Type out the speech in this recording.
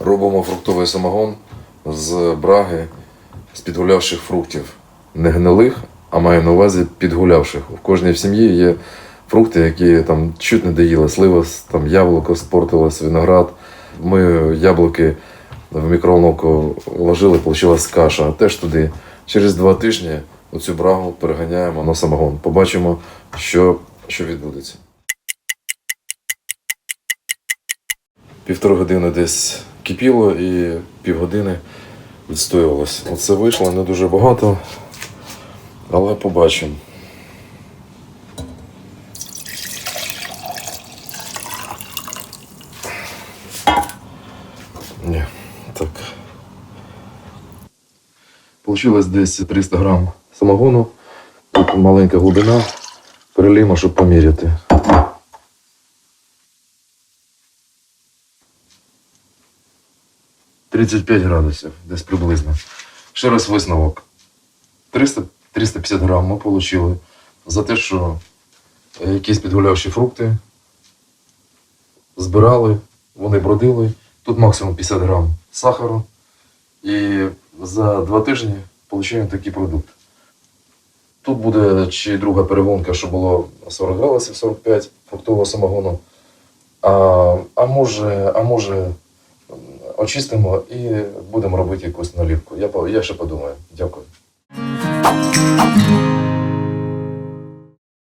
Робимо фруктовий самогон з браги, з підгулявших фруктів. Не гнилих, а маю на увазі підгулявших. В кожній сім'ї є фрукти, які там чуть не доїли. Слива, там яблуко спортилось, виноград. Ми яблуки в мікроволновку вложили, вийшла каша. Теж туди. Через два тижні оцю брагу переганяємо на самогон. Побачимо, що, що відбудеться. Півтори години десь кипіло і півгодини відстоювалось. Оце вийшло не дуже багато, але побачимо. Ні. Получилось десь 300 грам самогону. Тут маленька глибина. Перелімо, щоб поміряти. – 35 градусів, десь приблизно. Ще раз висновок. 300, 350 грам ми отримали за те, що е, якісь підгулявші фрукти збирали, вони бродили. Тут максимум 50 грам сахару. І за два тижні отримуємо такий продукт. Тут буде чи друга перегонка, що було 40 градусів 45 фруктового самогону. А, а може, а може очистимо і будемо робити якусь налівку. Я, я ще подумаю. Дякую.